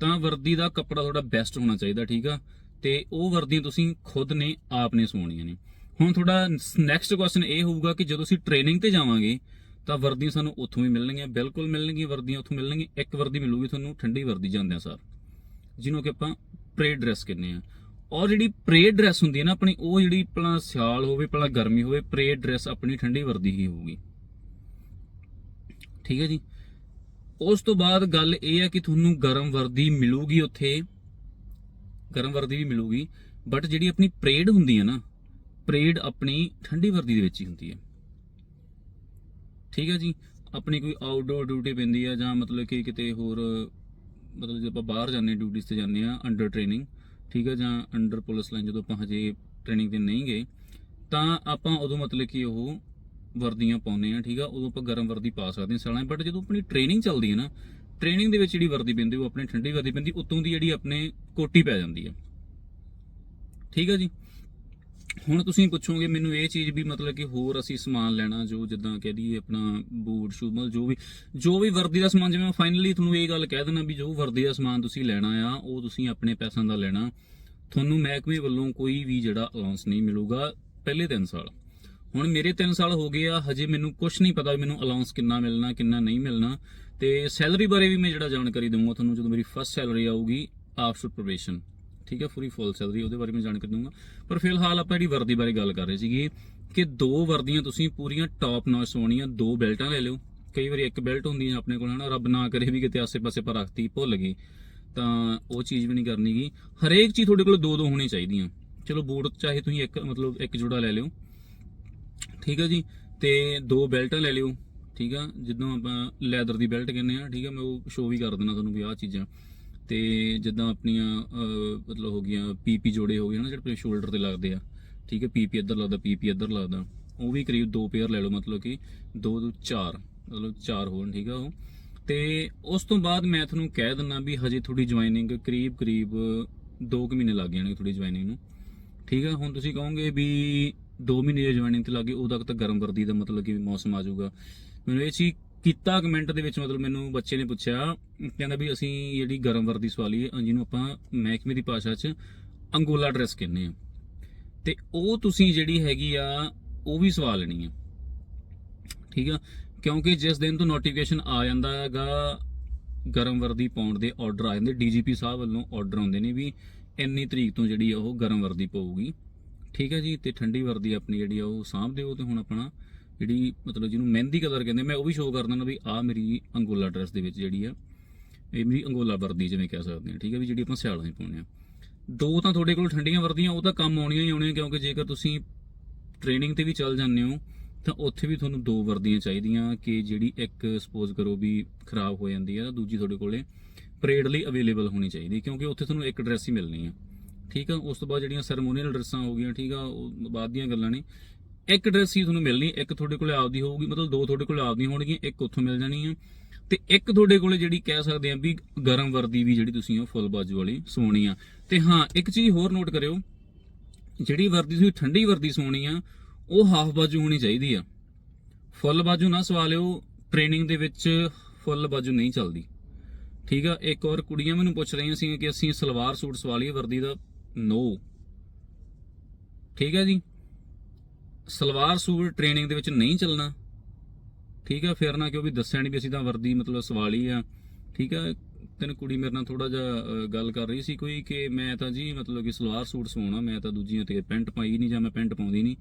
ਤਾਂ ਵਰਦੀ ਦਾ ਕੱਪੜਾ ਥੋੜਾ ਬੈਸਟ ਹੋਣਾ ਚਾਹੀਦਾ, ਠੀਕ ਆ। ਤੇ ਉਹ ਵਰਦੀਆਂ ਤੁਸੀਂ ਖੁਦ ਨੇ, ਆਪ ਨੇ ਸਵਾਉਣੀਆਂ ਨੇ। ਹੁਣ ਤੁਹਾਡਾ ਨੈਕਸਟ ਕੁਐਸਚਨ ਇਹ ਹੋਊਗਾ ਕਿ ਜਦੋਂ ਅਸੀਂ ਟ੍ਰੇਨਿੰਗ ਤੇ ਜਾਵਾਂਗੇ, ਤਾਂ ਵਰਦੀਆਂ ਸਾਨੂੰ ਉੱਥੋਂ ਵੀ ਮਿਲਣਗੀਆਂ, ਬਿਲਕੁਲ ਮਿਲਣਗੀਆਂ ਵਰਦੀਆਂ ਉੱਥੋਂ ਮਿਲਣਗੀਆਂ, ਇੱਕ ਵਰਦੀ ਮਿਲੂਗੀ ਤੁਹਾਨੂੰ, ਠੰਡੀ ਵਰਦੀ ਜਾਂਦਿਆਂ ਸਰ। ਜਿਹਨੂੰ ਕਿ ਆਪਾਂ ਪ੍ਰੇਡ ਡਰੈਸ ਕਹਿੰਦੇ ਆ। ਔਰ ਜਿਹੜੀ ਪ੍ਰੇਡ ਡਰੈਸ ਹੁੰਦੀ ਹੈ ਨਾ ਆਪਣੀ, ਉਹ ਜਿਹੜੀ ਪਹਿਲਾਂ ਸਿਆਲ ਹੋਵੇ, ਭਲਾ ਗਰਮੀ ਹੋਵੇ ਪ੍ਰੇਡ ਡਰੈਸ ਆਪਣੀ ਠੰਡੀ ਵਰਦੀ ਹੀ ਹੋਊਗੀ। ਠੀਕ ਹੈ ਜੀ? ਉਸ ਤੋਂ ਬਾਅਦ ਗੱਲ ਇਹ ਹੈ ਕਿ ਤੁਹਾਨੂੰ ਗਰਮ ਵਰਦੀ ਮਿਲੂਗੀ ਉੱਥੇ। ਗਰਮ ਵਰਦੀ ਵੀ ਮਿਲੂਗੀ ਬਟ ਜਿਹੜੀ ਆਪਣੀ ਪ੍ਰੇਡ ਹੁੰਦੀ ਹੈ ਨਾ ਪ੍ਰੇਡ ਆਪਣੀ ਠੰਡੀ ਵਰਦੀ ਦੇ ਵਿੱਚ ਹੀ ਹੁੰਦੀ ਹੈ। ਠੀਕ ਹੈ ਜੀ? ਆਪਣੀ ਕੋਈ ਆਊਟਡੋਰ ਡਿਊਟੀ ਪੈਂਦੀ ਹੈ ਜਾਂ ਮਤਲਬ ਕਿ ਕਿਤੇ ਹੋਰ, ਮਤਲਬ ਜੇ ਆਪਾਂ ਬਾਹਰ ਜਾਂਦੇ ਡਿਊਟੀਆਂ ਤੇ ਜਾਂਦੇ ਆ ਅੰਡਰ ਟ੍ਰੇਨਿੰਗ ਠੀਕ ਹੈ ਜਾਂ ਅੰਡਰ ਪੁਲਿਸ ਲਾਈਨ ਜਦੋਂ ਆਪਾਂ ਹਜੇ ਟ੍ਰੇਨਿੰਗ ਤੇ ਨਹੀਂ ਗਏ, ਤਾਂ ਆਪਾਂ ਉਦੋਂ ਮਤਲਬ ਕਿ ਉਹ ਵਰਦੀਆਂ ਪਾਉਨੇ ਆ ਠੀਕ ਆ, ਉਦੋਂ ਆਪਾਂ ਗਰਮ ਵਰਦੀ ਪਾ ਸਕਦੇ ਹਾਂ ਸਾਲਾਂ ਬਟ ਜਦੋਂ ਆਪਣੀ ਟ੍ਰੇਨਿੰਗ ਚੱਲਦੀ ਹੈ ਨਾ ਟ੍ਰੇਨਿੰਗ ਦੇ ਵਿੱਚ ਜਿਹੜੀ ਵਰਦੀ ਪੈਂਦੀ, ਉਹ ਆਪਣੀ ਠੰਡੀ ਵਰਦੀ ਪੈਂਦੀ, ਉਤੋਂ ਦੀ ਜਿਹੜੀ ਆਪਣੇ ਕੋਟੀ ਪੈ ਜਾਂਦੀ ਹੈ। ਠੀਕ ਆ ਜੀ? ਹੁਣ ਤੁਸੀਂ ਪੁੱਛੋਗੇ ਮੈਨੂੰ ਇਹ ਚੀਜ਼ ਵੀ ਮਤਲਬ ਕਿ ਹੋਰ ਅਸੀਂ ਸਮਾਨ ਲੈਣਾ, ਜੋ ਜਿੱਦਾਂ ਕਹਿ ਦਈਏ ਆਪਣਾ ਬੂਟ ਸ਼ੂ ਮਤਲਬ ਜੋ ਵੀ ਜੋ ਵੀ ਵਰਦੀ ਦਾ ਸਮਾਨ, ਜਿਵੇਂ ਫਾਈਨਲੀ ਤੁਹਾਨੂੰ ਇਹ ਗੱਲ ਕਹਿ ਦੇਣਾ ਵੀ ਜੋ ਵਰਦੀ ਦਾ ਸਮਾਨ ਤੁਸੀਂ ਲੈਣਾ ਆ, ਉਹ ਤੁਸੀਂ ਆਪਣੇ ਪੈਸਿਆਂ ਦਾ ਲੈਣਾ। ਤੁਹਾਨੂੰ ਮਹਿਕਮੇ ਵੱਲੋਂ ਕੋਈ ਵੀ ਜਿਹੜਾ ਅਲਾਉਂਸ ਨਹੀਂ ਮਿਲੂਗਾ ਪਹਿਲੇ 3 ਸਾਲ। ਹੁਣ ਮੇਰੇ 3 ਸਾਲ ਹੋ ਗਏ ਆ, ਹਜੇ ਮੈਨੂੰ ਕੁਝ ਨਹੀਂ ਪਤਾ ਵੀ ਮੈਨੂੰ ਅਲਾਉਂਸ ਕਿੰਨਾ ਮਿਲਣਾ, ਕਿੰਨਾ ਨਹੀਂ ਮਿਲਣਾ। ਤੇ ਸੈਲਰੀ ਬਾਰੇ ਵੀ ਮੈਂ ਜਿਹੜਾ ਜਾਣਕਾਰੀ ਦਊਂਗਾ ਤੁਹਾਨੂੰ, ਜਦੋਂ ਮੇਰੀ ਫਸਟ ਸੈਲਰੀ ਆਊਗੀ ਆਫਟਰ ਪ੍ਰੋਬੇਸ਼ਨ ਠੀਕ ਹੈ, ਪੂਰੀ ਫੁੱਲ ਸੈਲਰੀ ਉਹਦੇ ਬਾਰੇ ਮੈਂ ਜਾਣਕਾਰੀ ਦਊਂਗਾ। ਪਰ ਫਿਲਹਾਲ ਆਪਾਂ ਜਿਹੜੀ ਵਰਦੀ ਬਾਰੇ ਗੱਲ ਕਰ ਰਹੇ ਸੀਗੇ ਕਿ ਦੋ ਵਰਦੀਆਂ ਤੁਸੀਂ ਪੂਰੀਆਂ ਟੌਪ ਨਾਲ ਸਵਾਉਣੀਆਂ, ਦੋ ਬੈਲਟਾਂ ਲੈ ਲਿਓ। ਕਈ ਵਾਰੀ ਇੱਕ ਬੈਲਟ ਹੁੰਦੀ ਹੈ ਆਪਣੇ ਕੋਲ, ਹਨਾ, ਰੱਬ ਨਾ ਕਰੇ ਵੀ ਕਿਤੇ ਆਸੇ-ਪਾਸੇ ਪਰ ਰੱਖਤੀ, ਭੁੱਲ ਗਈ ਤਾਂ ਉਹ ਚੀਜ਼ ਵੀ ਨਹੀਂ ਕਰਨੀਗੀ ਹਰੇਕ ਚੀਜ਼ ਤੁਹਾਡੇ ਕੋਲ ਦੋ ਦੋ ਹੋਣੀ ਚਾਹੀਦੀਆਂ। ਚਲੋ, ਬੂਟ ਚਾਹੇ ਤੁਸੀਂ ਇੱਕ, ਮਤਲਬ ਇੱਕ ਜੋੜਾ ਲੈ ਲਿਓ। ਠੀਕ ਆ ਜੀ? ਤੇ ਦੋ ਬੈਲਟਾਂ ਲੈ ਲਿਓ। ਠੀਕ ਆ? ਜਿੱਦਾਂ ਆਪਾਂ ਲੈਦਰ ਦੀ ਬੈਲਟ ਕਹਿੰਦੇ ਆ, ਠੀਕ ਆ? ਮੈਂ ਉਹ ਸ਼ੋਅ ਵੀ ਕਰ ਦਿੰਦਾ ਤੁਹਾਨੂੰ ਵੀ ਆਹ ਚੀਜ਼ਾਂ। ਤੇ ਜਿੱਦਾਂ ਆਪਣੀਆਂ ਮਤਲਬ ਹੋ ਗਈਆਂ ਪੀਪੀ ਜੋੜੇ ਹੋ ਗਏ ਹਨਾ, ਜਿਹੜੇ ਆਪਣੇ ਸ਼ੋਲਡਰ ਤੇ ਲੱਗਦੇ ਆ। ਠੀਕ ਹੈ, ਪੀਪੀ ਇੱਧਰ ਲੱਗਦਾ, ਪੀਪੀ ਇੱਧਰ ਲੱਗਦਾ। ਉਹ ਵੀ ਕਰੀਬ ਦੋ ਪੇਅਰ ਲੈ ਲਓ, ਮਤਲਬ ਕਿ ਦੋ ਦੋ ਚਾਰ, ਮਤਲਬ ਚਾਰ ਹੋਣ, ਠੀਕ ਆ ਉਹ। ਤੇ ਉਸ ਤੋਂ ਬਾਅਦ ਮੈਂ ਤੁਹਾਨੂੰ ਕਹਿ ਦਿੰਦਾ ਵੀ ਹਜੇ ਤੁਹਾਡੀ ਜੁਆਇਨਿੰਗ ਕਰੀਬ ਕਰੀਬ 2 ਕੁ ਮਹੀਨੇ ਲੱਗ ਜਾਣਗੇ ਤੁਹਾਡੀ ਜੁਆਇਨਿੰਗ ਨੂੰ। ਠੀਕ ਆ, ਹੁਣ ਤੁਸੀਂ ਕਹੋਗੇ ਵੀ 2 ਮਹੀਨੇ ਦੀ ਜੁਆਇਨਿੰਗ ਤੇ ਲੱਗੇ ਉਦੋਂ ਤੱਕ ਤਾਂ ਗਰਮ ਵਰਦੀ ਦਾ ਮਤਲਬ ਕਿ ਮੌਸਮ ਆ ਜਾਊਗਾ। ਮੈਨੂੰ ਇਹ ਚੀਜ਼ ਕੀਤਾ ਕਮੈਂਟ ਦੇ ਵਿੱਚ ਮਤਲਬ ਮੈਨੂੰ ਬੱਚੇ ਨੇ ਪੁੱਛਿਆ, ਕਹਿੰਦਾ ਵੀ ਅਸੀਂ ਜਿਹੜੀ ਗਰਮ ਵਰਦੀ ਸਵਾਲੀ ਹੈ ਜਿਹਨੂੰ ਆਪਾਂ ਮਹਿਕਮੇ ਦੀ ਭਾਸ਼ਾ 'ਚ ਅੰਗੋਲਾ ਡਰੈਸ ਕਹਿੰਦੇ ਆ ਤੇ ਉਹ ਤੁਸੀਂ ਜਿਹੜੀ ਹੈਗੀ ਆ, ਉਹ ਵੀ ਸਵਾ ਲੈਣੀ ਆ। ਠੀਕ ਆ? ਕਿਉਂਕਿ ਜਿਸ ਦਿਨ ਤੋਂ ਨੋਟੀਫਿਕੇਸ਼ਨ ਆ ਜਾਂਦਾ ਹੈਗਾ, ਗਰਮ ਵਰਦੀ ਪਾਉਣ ਦੇ ਆਰਡਰ ਆ ਜਾਂਦੇ। ਡੀਜੀਪੀ ਸਾਹਿਬ ਵੱਲੋਂ ਆਰਡਰ ਆਉਂਦੇ ਨੇ ਵੀ ਇੰਨੀ ਤਰੀਕ ਤੋਂ ਜਿਹੜੀ ਆ ਉਹ ਗਰਮ ਵਰਦੀ ਪਊਗੀ। ਠੀਕ ਹੈ ਜੀ? ਤੇ ਠੰਡੀ ਵਰਦੀ ਆਪਣੀ ਜਿਹੜੀ ਆ ਉਹ ਸਾਂਭ ਦਿਓ ਤੇ ਹੁਣ ਆਪਣਾ ਜਿਹੜੀ ਮਤਲਬ ਜਿਹਨੂੰ ਮਹਿੰਦੀ ਕਲਰ ਕਹਿੰਦੇ ਮੈਂ ਉਹ ਵੀ ਸ਼ੋਅ ਕਰ ਦਿੰਦਾ ਵੀ ਆ ਮੇਰੀ ਅੰਗੋਲਾ ਡਰੈਸ ਦੇ ਵਿੱਚ ਜਿਹੜੀ ਆ, ਇਹ ਮੇਰੀ ਅੰਗੋਲਾ ਵਰਦੀ ਜਿਵੇਂ ਕਹਿ ਸਕਦੇ ਹਾਂ ਠੀਕ ਹੈ ਵੀ ਜਿਹੜੀ ਆਪਾਂ ਸਿਆਲਾਂ 'ਚ ਪਾਉਂਦੇ ਆ। ਦੋ ਤਾਂ ਤੁਹਾਡੇ ਕੋਲ ਠੰਡੀਆਂ ਵਰਦੀਆਂ, ਉਹ ਤਾਂ ਕੰਮ ਆਉਣੀਆਂ ਹੀ ਆਉਣੀਆਂ, ਕਿਉਂਕਿ ਜੇਕਰ ਤੁਸੀਂ ਟ੍ਰੇਨਿੰਗ ਤੇ ਵੀ ਚੱਲ ਜਾਂਦੇ ਹੋ, ਤਾਂ ਉੱਥੇ ਵੀ ਤੁਹਾਨੂੰ ਦੋ ਵਰਦੀਆਂ ਚਾਹੀਦੀਆਂ ਕਿ ਜਿਹੜੀ ਇੱਕ ਸਪੋਜ਼ ਕਰੋ ਵੀ ਖਰਾਬ ਹੋ ਜਾਂਦੀ ਆ, ਦੂਜੀ ਤੁਹਾਡੇ ਕੋਲੇ ਪਰੇਡ ਲਈ ਅਵੇਲੇਬਲ ਹੋਣੀ ਚਾਹੀਦੀ, ਕਿਉਂਕਿ ਉੱਥੇ ਤੁਹਾਨੂੰ ਇੱਕ ਡਰੈਸ ਹੀ ਮਿਲਣੀ ਆ। ਠੀਕ ਆ, ਉਸ ਤੋਂ ਬਾਅਦ ਜਿਹੜੀਆਂ ਸੈਰਮੋਨੀਅਲ ਡਰੈਸਾਂ ਹੋ ਗਈਆਂ, ਠੀਕ ਆ, ਉਹ ਬਾਅਦ ਦੀਆਂ ਗੱਲਾਂ ਨੇ ਇੱਕ ਡਰੈਸ ਹੀ ਤੁਹਾਨੂੰ ਮਿਲਣੀ, ਇੱਕ ਤੁਹਾਡੇ ਕੋਲੇ ਆਪਦੀ ਹੋਊਗੀ, ਮਤਲਬ ਦੋ ਤੁਹਾਡੇ ਕੋਲੇ ਆਪਦੀਆਂ ਹੋਣਗੀਆਂ, ਇੱਕ ਉੱਥੋਂ ਮਿਲ ਜਾਣੀ ਆ। ਤੇ ਇੱਕ ਤੁਹਾਡੇ ਕੋਲੇ ਜਿਹੜੀ ਕਹਿ ਸਕਦੇ ਆ ਵੀ ਗਰਮ ਵਰਦੀ ਵੀ ਜਿਹੜੀ ਤੁਸੀਂ ਉਹ ਫੁੱਲ ਬਾਜੂ ਵਾਲੀ ਸੋਣੀ ਆ। ਤੇ ਹਾਂ, ਇੱਕ ਚੀਜ਼ ਹੋਰ ਨੋਟ ਕਰਿਓ, ਜਿਹੜੀ ਵਰਦੀ ਤੁਸੀਂ ਠੰਡੀ ਵਰਦੀ ਸੋਣੀ ਆ, ਉਹ ਹਾਫ ਬਾਜੂ ਹੋਣੀ ਚਾਹੀਦੀ ਆ। ਫੁੱਲ ਬਾਜੂ ਨਾ ਸਵਾ ਲਿਓ ਟ੍ਰੇਨਿੰਗ ਦੇ ਵਿੱਚ ਫੁੱਲ ਬਾਜੂ ਨਹੀਂ ਚੱਲਦੀ। ਠੀਕ ਆ, ਇੱਕ ਹੋਰ ਕੁੜੀਆਂ ਮੈਨੂੰ ਪੁੱਛ ਰਹੀਆਂ ਸੀ ਕਿ ਅਸੀਂ ਸਲਵਾਰ ਸੂਟ ਸਵਾ ਲਈਏ ਵਰਦੀ ਦਾ ਨੋ ਠੀਕ ਆ ਜੀ? ਸਲਵਾਰ ਸੂਟ ਟ੍ਰੇਨਿੰਗ ਦੇ ਵਿੱਚ ਨਹੀਂ ਚੱਲਣਾ। ਠੀਕ ਆ, ਫਿਰ ਨਾ ਕਿਉਂ ਵੀ ਦੱਸਿਆ ਨਹੀਂ ਵੀ ਅਸੀਂ ਤਾਂ ਵਰਦੀ ਮਤਲਬ ਸਵਾ ਲਈ ਆ। ਠੀਕ ਆ, ਤੈਨੂੰ ਕੁੜੀ ਮੇਰੇ ਨਾਲ ਥੋੜਾ ਜਿਹਾ ਗੱਲ ਕਰ ਰਹੀ ਸੀ ਕੋਈ ਕਿ ਮੈਂ ਤਾਂ ਜੀ ਮਤਲਬ ਕਿ ਸਲਵਾਰ ਸੂਟ ਸਵਾਉਣਾ, ਮੈਂ ਤਾਂ ਦੂਜੀਆਂ ਤੇ ਪੈਂਟ ਪਾਈ ਨਹੀਂ ਜਾਂ ਮੈਂ ਪੈਂਟ ਪਾਉਂਦੀ ਨਹੀਂ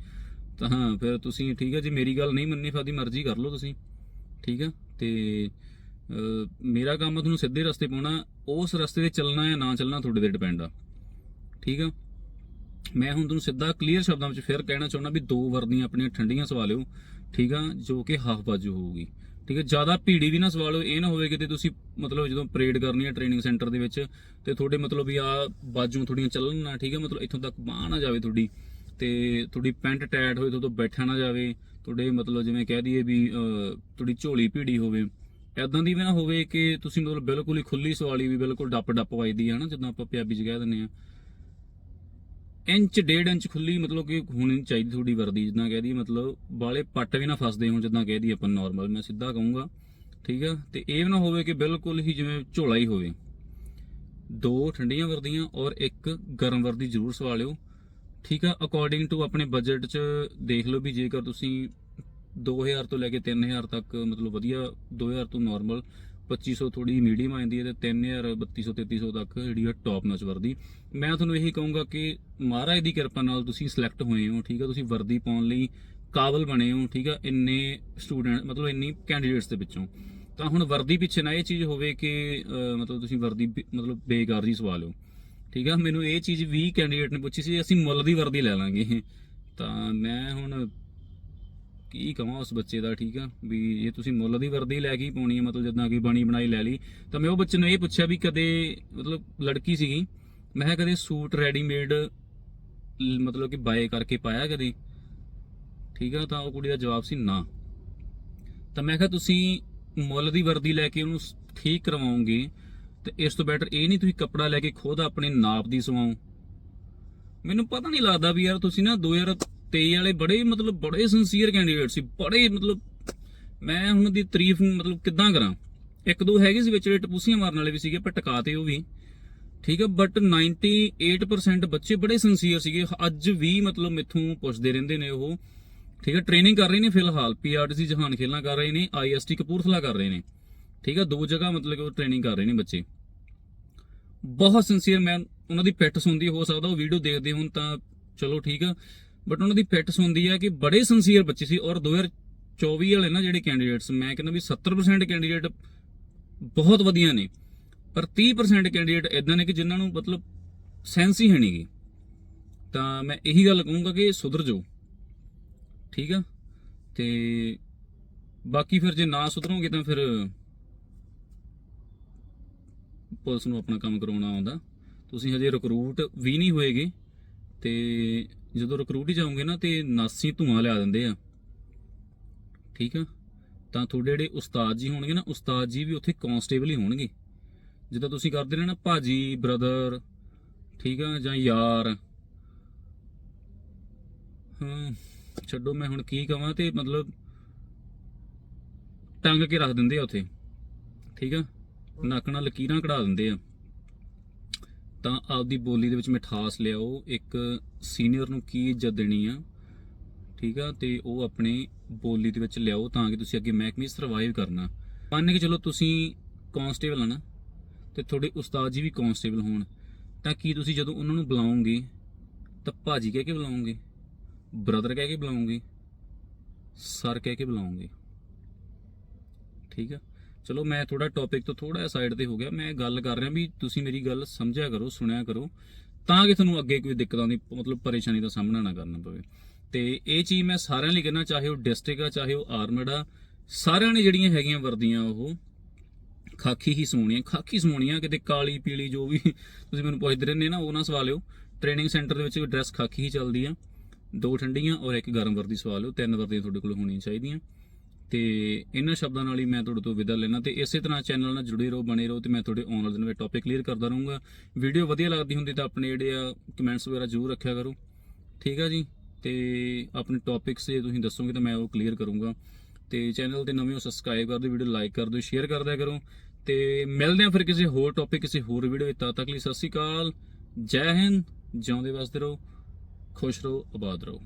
ਤਾਂ ਹਾਂ, ਫਿਰ ਤੁਸੀਂ ਠੀਕ ਆ, ਜੀ ਮੇਰੀ ਗੱਲ ਨਹੀਂ ਮੰਨੀ ਫਾਦੀ ਮਰਜ਼ੀ ਕਰ ਲਓ ਤੁਸੀਂ। ਠੀਕ ਆ, ਤੇ ਮੇਰਾ ਕੰਮ ਤੁਹਾਨੂੰ ਸਿੱਧੇ ਰਸਤੇ ਪਾਉਣਾ, ਉਸ ਰਸਤੇ ਤੇ ਚੱਲਣਾ ਜਾਂ ਨਾ ਚੱਲਣਾ ਤੁਹਾਡੇ ਤੇ ਡਿਪੈਂਡ ਆ। ਠੀਕ ਆ ਮੈਂ ਹੁਣ ਤੁਹਾਨੂੰ ਸਿੱਧਾ ਕਲੀਅਰ ਸ਼ਬਦਾਂ ਵਿੱਚ ਫਿਰ ਕਹਿਣਾ ਚਾਹੁੰਦਾ ਵੀ ਦੋ ਵਰਦੀਆਂ ਆਪਣੀਆਂ ਠੰਡੀਆਂ ਸਵਾ ਲਿਓ ਠੀਕ ਆ, ਜੋ ਕਿ ਹਾਫ ਬਾਜੂ ਹੋਊਗੀ। ਠੀਕ ਹੈ ਜ਼ਿਆਦਾ ਭੀੜੀ ਵੀ ਨਾ ਸਵਾ ਇਹ ਨਾ ਹੋਵੇ ਕਿ ਤੁਸੀਂ ਮਤਲਬ ਜਦੋਂ ਪਰੇਡ ਕਰਨੀ ਹੈ ਟ੍ਰੇਨਿੰਗ ਸੈਂਟਰ ਦੇ ਵਿੱਚ, ਤੇ ਤੁਹਾਡੇ ਮਤਲਬ ਵੀ ਆ ਬਾਜੂ ਥੋੜੀਆਂ ਚੱਲਣ ਨਾ, ਠੀਕ ਹੈ ਮਤਲਬ ਇੱਥੋਂ ਤੱਕ ਬਾਹ ਨਾ ਜਾਵੇ ਤੁਹਾਡੀ, ਤੇ ਤੁਹਾਡੀ ਪੈਂਟ ਟਾਈਟ ਹੋਵੇ ਤੋਂ ਬੈਠਾ ਨਾ ਜਾਵੇ, ਤੁਹਾਡੇ ਮਤਲਬ ਜਿਵੇਂ ਕਹਿ ਦਈਏ ਵੀ ਤੁਹਾਡੀ ਝੋਲੀ ਭੀੜੀ ਹੋਵੇ। ਐਦਾਂ ਦੀ ਵੀ ਨਾ ਹੋਵੇ ਕਿ ਤੁਸੀਂ ਮਤਲਬ ਬਿਲਕੁਲ ਹੀ ਖੁੱਲੀ ਸਵਾਲੀ ਵੀ ਬਿਲਕੁਲ ਡੱਪ ਡੱਪ ਵੱਜਦੀ ਹੈ ਨਾ ਜਦੋਂ ਆਪਾਂ ਪੰਜਾਬੀ ਚ ਕਹਿ ਦਿੰਦੇ ਆ। ਇੰਚ, ਡੇਢ ਇੰਚ ਖੁੱਲੀ, ਮਤਲਬ ਕਿ ਹੋਣੀ ਚਾਹੀਦੀ ਤੁਹਾਡੀ ਵਰਦੀ ਜਿੱਦਾਂ ਕਹਿ ਦਈਏ, ਮਤਲਬ ਬਾਲੇ ਪੱਟ ਵੀ ਨਾ ਫਸਦੇ ਹੋਣ ਜਿੱਦਾਂ ਕਹਿ ਦਈਏ ਆਪਾਂ ਨਾਰਮਲ ਮੈਂ ਸਿੱਧਾ ਕਹੂੰਗਾ, ਠੀਕ ਆ? ਤੇ ਇਹ ਵੀ ਨਾ ਹੋਵੇ ਕਿ ਬਿਲਕੁਲ ਹੀ ਜਿਵੇਂ ਝੋਲਾ ਹੀ ਹੋਵੇ। ਦੋ ਠੰਡੀਆਂ ਵਰਦੀਆਂ ਔਰ ਇੱਕ ਗਰਮ ਵਰਦੀ ਜ਼ਰੂਰ ਸਵਾ ਲਿਓ, ਠੀਕ ਆ? ਅਕੋਰਡਿੰਗ ਟੂ ਆਪਣੇ ਬਜਟ 'ਚ ਦੇਖ ਲਓ ਵੀ ਜੇਕਰ ਤੁਸੀਂ 2000 ਤੋਂ ਲੈ ਕੇ 3000 ਤੱਕ, ਮਤਲਬ ਵਧੀਆ 2000 ਤੋਂ ਨਾਰਮਲ 2500 ਥੋੜੀ ਮੀਡੀਅਮ ਆ ਜਾਂਦੀ ਹੈ ਤੇ 3000 3200 3300 ਤੱਕ ਜਿਹੜੀ ਹੈ ਟੌਪ ਨੌਚ ਵਰਦੀ। ਮੈਂ ਤੁਹਾਨੂੰ ਇਹੀ ਕਹੂੰਗਾ ਕਿ ਮਹਾਰਾਜ ਦੀ ਕਿਰਪਾ ਨਾਲ ਤੁਸੀਂ ਸਿਲੈਕਟ ਹੋਏ ਹੋ, ਠੀਕ ਆ? ਤੁਸੀਂ ਵਰਦੀ ਪਾਉਣ ਲਈ ਕਾਬਲ ਬਣੇ ਹੋ, ਠੀਕ ਆ? ਇੰਨੇ ਸਟੂਡੈਂਟ ਮਤਲਬ ਇੰਨੀ ਕੈਂਡੀਡੇਟਸ ਦੇ ਵਿੱਚੋਂ ਤਾਂ ਹੁਣ ਵਰਦੀ ਪਿੱਛੇ ਨਾ ਇਹ ਚੀਜ਼ ਹੋਵੇ ਕਿ ਮਤਲਬ ਤੁਸੀਂ ਵਰਦੀ ਬੇ- ਮਤਲਬ ਬੇਕਾਰ ਦੀ ਸਵਾ ਲਓ, ਠੀਕ ਆ? ਮੈਨੂੰ ਇਹ ਚੀਜ਼ ਵੀ ਕੈਂਡੀਡੇਟ ਨੇ ਪੁੱਛੀ ਸੀ, ਅਸੀਂ ਮੁੱਲ ਦੀ ਵਰਦੀ ਲੈ ਲਾਂਗੇ। ਤਾਂ ਮੈਂ ਹੁਣ ਕੀ ਕਹਾਂ ਉਸ ਬੱਚੇ ਦਾ, ਠੀਕ ਆ? ਵੀ ਇਹ ਤੁਸੀਂ ਮੁੱਲ ਦੀ ਵਰਦੀ ਲੈ ਕੇ ਪਾਉਣੀ ਹੈ ਮਤਲਬ ਜਿੱਦਾਂ ਕਿ ਬਣੀ ਬਣਾਈ ਲੈ ਲਈ। ਤਾਂ ਮੈਂ ਉਹ ਬੱਚੇ ਨੂੰ ਇਹ ਪੁੱਛਿਆ ਵੀ ਕਦੇ ਮਤਲਬ ਲੜਕੀ ਸੀਗੀ, ਮੈਂ ਕਿਹਾ ਕਦੇ ਸੂਟ ਰੈਡੀਮੇਡ ਮਤਲਬ ਕਿ ਬਾਏ ਕਰਕੇ ਪਾਇਆ ਕਦੇ? ਠੀਕ ਆ, ਤਾਂ ਉਹ ਕੁੜੀ ਦਾ ਜਵਾਬ ਸੀ ਨਾ। ਤਾਂ ਮੈਂ ਕਿਹਾ ਤੁਸੀਂ ਮੁੱਲ ਦੀ ਵਰਦੀ ਲੈ ਕੇ ਉਹਨੂੰ ਠੀਕ ਕਰਵਾਉਂਗੇ ਤੇ ਇਸ ਤੋਂ ਬੈਟਰ ਇਹ ਨਹੀਂ ਤੁਸੀਂ ਕੱਪੜਾ ਲੈ ਕੇ ਖੁਦ ਆਪਣੇ ਨਾਪ ਦੀ ਸਵਾਓ। ਮੈਨੂੰ ਪਤਾ ਨਹੀਂ ਲੱਗਦਾ ਵੀ ਯਾਰ ਤੁਸੀਂ ਨਾ 2023 ਵਾਲੇ ਬੜੇ ਮਤਲਬ ਬੜੇ ਸਿੰਸੀਅਰ ਕੈਂਡੀਡੇਟ ਸੀ, ਬੜੇ ਮਤਲਬ ਮੈਂ ਹੁਣ ਦੀ ਤਾਰੀਫ ਮਤਲਬ ਕਿੱਦਾਂ ਕਰਾਂ? ਇੱਕ ਦੋ ਹੈਗੇ ਸੀ ਵਿੱਚ ਜਿਹੜੇ ਟਪੂਸੀਆਂ ਮਾਰਨ ਵਾਲੇ ਵੀ ਸੀਗੇ ਪਰ ਟਕਾਤੇ ਉਹ ਵੀ। ਠੀਕ ਹੈ ਬਟ 98% ਬੱਚੇ ਬੜੇ ਸਿੰਸੀਅਰ ਸੀਗੇ, ਅੱਜ ਵੀ ਮਤਲਬ ਮੈਥੋਂ ਪੁੱਛਦੇ ਰਹਿੰਦੇ ਨੇ ਉਹ। ਠੀਕ ਹੈ ਟ੍ਰੇਨਿੰਗ ਕਰ ਰਹੇ ਨੇ ਫਿਲਹਾਲ ਪੀਆਰਟੀਸੀ ਜਹਾਨ ਖੇਲਾਂ ਕਰ ਰਹੇ ਨੇ ਆਈਐਸਟੀ ਕਪੂਰਥਲਾ ਕਰ ਰਹੇ ਨੇ। ਠੀਕ ਹੈ ਦੋ ਜਗ੍ਹਾ ਮਤਲਬ ਕਿ ਉਹ ਟ੍ਰੇਨਿੰਗ ਕਰ ਰਹੇ ਨੇ ਬੱਚੇ। ਬਹੁਤ ਸਿੰਸੀਅਰ ਮੈਂ ਉਹਨਾਂ ਦੀ ਪਿੱਠ ਸੁਣਦੀ ਹੋ ਸਕਦਾ, ਉਹ ਵੀਡੀਓ ਦੇਖਦੇ ਹੁਣ ਤਾਂ ਚਲੋ ਠੀਕ ਆ। ਬਟ ਉਹਨਾਂ ਦੀ ਪਿੱਟ ਹੁੰਦੀ ਹੈ ਕਿ ਬੜੇ ਸਿੰਸੀਅਰ ਬੱਚੇ ਸੀ ਔਰ 2024 ਵਾਲੇ ਨਾ ਜਿਹੜੇ ਕੈਂਡੀਡੇਟਸ ਮੈਂ ਕਹਿੰਦਾ ਵੀ 70% ਕੈਂਡੀਡੇਟ ਬਹੁਤ ਵਧੀਆ ਨੇ, ਪਰ 30% ਕੈਂਡੀਡੇਟ ਇਦਾਂ ਨੇ ਕਿ ਜਿਨ੍ਹਾਂ ਨੂੰ ਮਤਲਬ ਸੈਂਸ ਹੀ ਹੈ ਨਹੀਂਗੀ ਤਾਂ ਮੈਂ ਇਹੀ ਗੱਲ ਕਹੂੰਗਾ ਕਿ ਸੁਧਰ ਜਾਓ। ਠੀਕ ਆ? ਤੇ ਬਾਕੀ ਫਿਰ ਜੇ ਨਾ ਸੁਧਰੋਗੇ ਤਾਂ ਫਿਰ ਪੁਲਿਸ ਨੂੰ ਆਪਣਾ ਕੰਮ ਕਰਾਉਣਾ ਆਉਂਦਾ। ਤੁਸੀਂ ਹਜੇ ਰਿਕਰੂਟ ਵੀ ਨਹੀਂ ਹੋਏਗੇ ਤੇ ਜਦੋਂ ਰਿਕਰੂਟ ਹੀ ਜਾਓਗੇ ਨਾ ਤੇ ਨਾਸੀ ਧੂਆਂ ਲਿਆ ਦਿੰਦੇ ਆ। ਠੀਕ ਆ? ਤਾਂ ਤੁਹਾਡੇ ਜਿਹੜੇ ਉਸਤਾਦ ਜੀ ਹੋਣਗੇ ਨਾ, ਉਸਤਾਦ ਜੀ ਵੀ ਉੱਥੇ ਕਾਂਸਟੇਬਲ ਹੀ ਹੋਣਗੇ। ਜਿੱਦਾਂ ਤੁਸੀਂ ਕਰਦੇ ਨੇ ਨਾ, ਭਾਜੀ ਬ੍ਰਦਰ ਠੀਕ ਆ? ਜਾਂ ਯਾਰ। ਹਾਂ, ਛੱਡੋ, ਮੈਂ ਹੁਣ ਕੀ ਕਹਾਂ ਤੇ ਮਤਲਬ ਟੰਗ ਕੇ ਰੱਖ ਦਿੰਦੇ ਆ ਉੱਥੇ। ਠੀਕ ਆ? ਨੱਕ ਨਾਲ ਲਕੀਰਾਂ ਕਢਾ ਦਿੰਦੇ ਆ। ਤਾਂ ਆਪਦੀ ਬੋਲੀ ਦੇ ਵਿੱਚ ਮਿਠਾਸ ਲਿਆਓ, ਇੱਕ ਸੀਨੀਅਰ ਨੂੰ ਕੀ ਇੱਜ਼ਤ ਦੇਣੀ ਆ? ਠੀਕ ਆ? ਤੇ ਉਹ ਆਪਣੇ ਬੋਲੀ ਦੇ ਵਿੱਚ ਲਿਆਓ ਤਾਂ ਕਿ ਤੁਸੀਂ ਅੱਗੇ ਮਹਿਕਮੇ ਸਰਵਾਈਵ ਕਰਨਾ। ਮੰਨ ਕੇ ਚਲੋ ਤੁਸੀਂ ਕਾਂਸਟੇਬਲ ਆ ਨਾ, ਤੇ ਤੁਹਾਡੇ ਉਸਤਾਦ ਜੀ ਵੀ ਕਾਂਸਟੇਬਲ ਹੋਣ, ਤਾਂ ਕੀ ਤੁਸੀਂ ਜਦੋਂ ਉਹਨਾਂ ਨੂੰ ਬੁਲਾਉਂਗੇ ਤਾਂ ਭਾਜੀ ਕਹਿ ਕੇ ਬੁਲਾਉਂਗੇ ਬ੍ਰਦਰ ਕਹਿ ਕੇ ਬੁਲਾਉਂਗੇ ਸਰ ਕਹਿ ਕੇ ਬੁਲਾਉਂਗੇ ਠੀਕ ਆ? ਚਲੋ ਮੈਂ ਥੋੜਾ ਟੌਪਿਕ ਤੋਂ ਥੋੜਾ ਸਾਈਡ ਤੇ ਹੋ ਗਿਆ। ਮੈਂ ਗੱਲ ਕਰ ਰਿਹਾ ਵੀ ਤੁਸੀਂ ਮੇਰੀ ਗੱਲ ਸਮਝਿਆ ਕਰੋ, ਸੁਣਿਆ ਕਰੋ। ਤਾਂ ਕਿ ਤੁਹਾਨੂੰ ਅੱਗੇ ਕੋਈ ਦਿੱਕਤਾਂ ਦੀ, ਮਤਲਬ ਪਰੇਸ਼ਾਨੀ ਦਾ ਸਾਹਮਣਾ ਨਾ ਕਰਨਾ ਪਵੇ। ਤੇ ਇਹ ਚੀਜ਼ ਮੈਂ ਸਾਰਿਆਂ ਲਈ ਕਹਿਣਾ ਚਾਹੇ ਉਹ ਡਿਸਟ੍ਰਿਕਟ ਆ, ਚਾਹੇ ਉਹ ਆਰਮਡ ਆ, ਸਾਰਿਆਂ ਨੇ ਜਿਹੜੀਆਂ ਹੈਗੀਆਂ ਵਰਦੀਆਂ ਉਹ ਖਾਕੀ ਹੀ ਸੋਹਣੀਆਂ ਖਾਕੀ ਸੋਹਣੀਆਂ ਕਿਤੇ ਕਾਲੀ, ਪੀਲੀ ਜੋ ਵੀ ਤੁਸੀਂ ਮੈਨੂੰ ਪੁੱਛਦੇ ਰਹਿੰਦੇ ਨਾ, ਉਹ ਨਾ ਸਵਾਲ ਲਿਓ। ਟ੍ਰੇਨਿੰਗ ਸੈਂਟਰ ਦੇ ਵਿੱਚ ਡਰੈਸ ਖਾਕੀ ਹੀ ਚੱਲਦੀ ਆ, ਦੋ ਠੰਡੀਆਂ ਔਰ ਇੱਕ ਗਰਮ ਵਰਦੀ ਸਵਾ ਲਿਓ, ਤਿੰਨ ਵਰਦੀਆਂ ਤੁਹਾਡੇ ਕੋਲ ਹੋਣੀਆਂ ਚਾਹੀਦੀਆਂ। ਤੇ ਇਹਨਾਂ ਸ਼ਬਦਾਂ ਨਾਲ ਹੀ ਮੈਂ ਤੁਹਾਡੇ ਤੋਂ ਵਿਦਾ ਲੈਣਾ ਤੇ ਇਸੇ ਤਰ੍ਹਾਂ ਚੈਨਲ ਨਾਲ ਜੁੜੇ ਰਹੋ, ਬਣੇ ਰਹੋ ਤੇ ਮੈਂ ਤੁਹਾਡੇ ਆਉਣ ਵਾਲੇ ਦਿਨ ਵਿੱਚ ਟੌਪਿਕ ਕਲੀਅਰ ਕਰਦਾ ਰਹੂੰਗਾ। ਵੀਡੀਓ ਵਧੀਆ ਲੱਗਦੀ ਹੁੰਦੀ ਤਾਂ ਆਪਣੇ ਜਿਹੜੇ ਆ ਕਮੈਂਟਸ ਵਗੈਰਾ ਜ਼ਰੂਰ ਰੱਖਿਆ ਕਰੋ। ਠੀਕ ਆ ਜੀ? ਤੇ ਆਪਣੇ ਟੌਪਿਕਸ ਜੇ ਤੁਸੀਂ ਦੱਸੋਗੇ ਤਾਂ ਮੈਂ ਉਹ ਕਲੀਅਰ ਕਰੂੰਗਾ। ਤੇ ਚੈਨਲ ਤੇ ਨਵੇਂ ਹੋ ਸਬਸਕ੍ਰਾਈਬ ਕਰ ਦਿਓ ਵੀਡੀਓ ਲਾਈਕ ਕਰ ਦਿਓ ਸ਼ੇਅਰ ਕਰਦਿਆ ਕਰੋ। ਤੇ ਮਿਲਦੇ ਆ ਫਿਰ ਕਿਸੇ ਹੋਰ ਟੌਪਿਕ ਕਿਸੇ ਹੋਰ ਵੀਡੀਓ ਵਿੱਚ। ਤਦ ਤੱਕ ਲਈ ਸਤਿ ਸ਼੍ਰੀ ਅਕਾਲ, ਜੈ ਹਿੰਦ, ਜਿਉਂਦੇ ਵਸਦੇ ਰਹੋ, ਖੁਸ਼ ਰਹੋ, ਆਬਾਦ ਰਹੋ।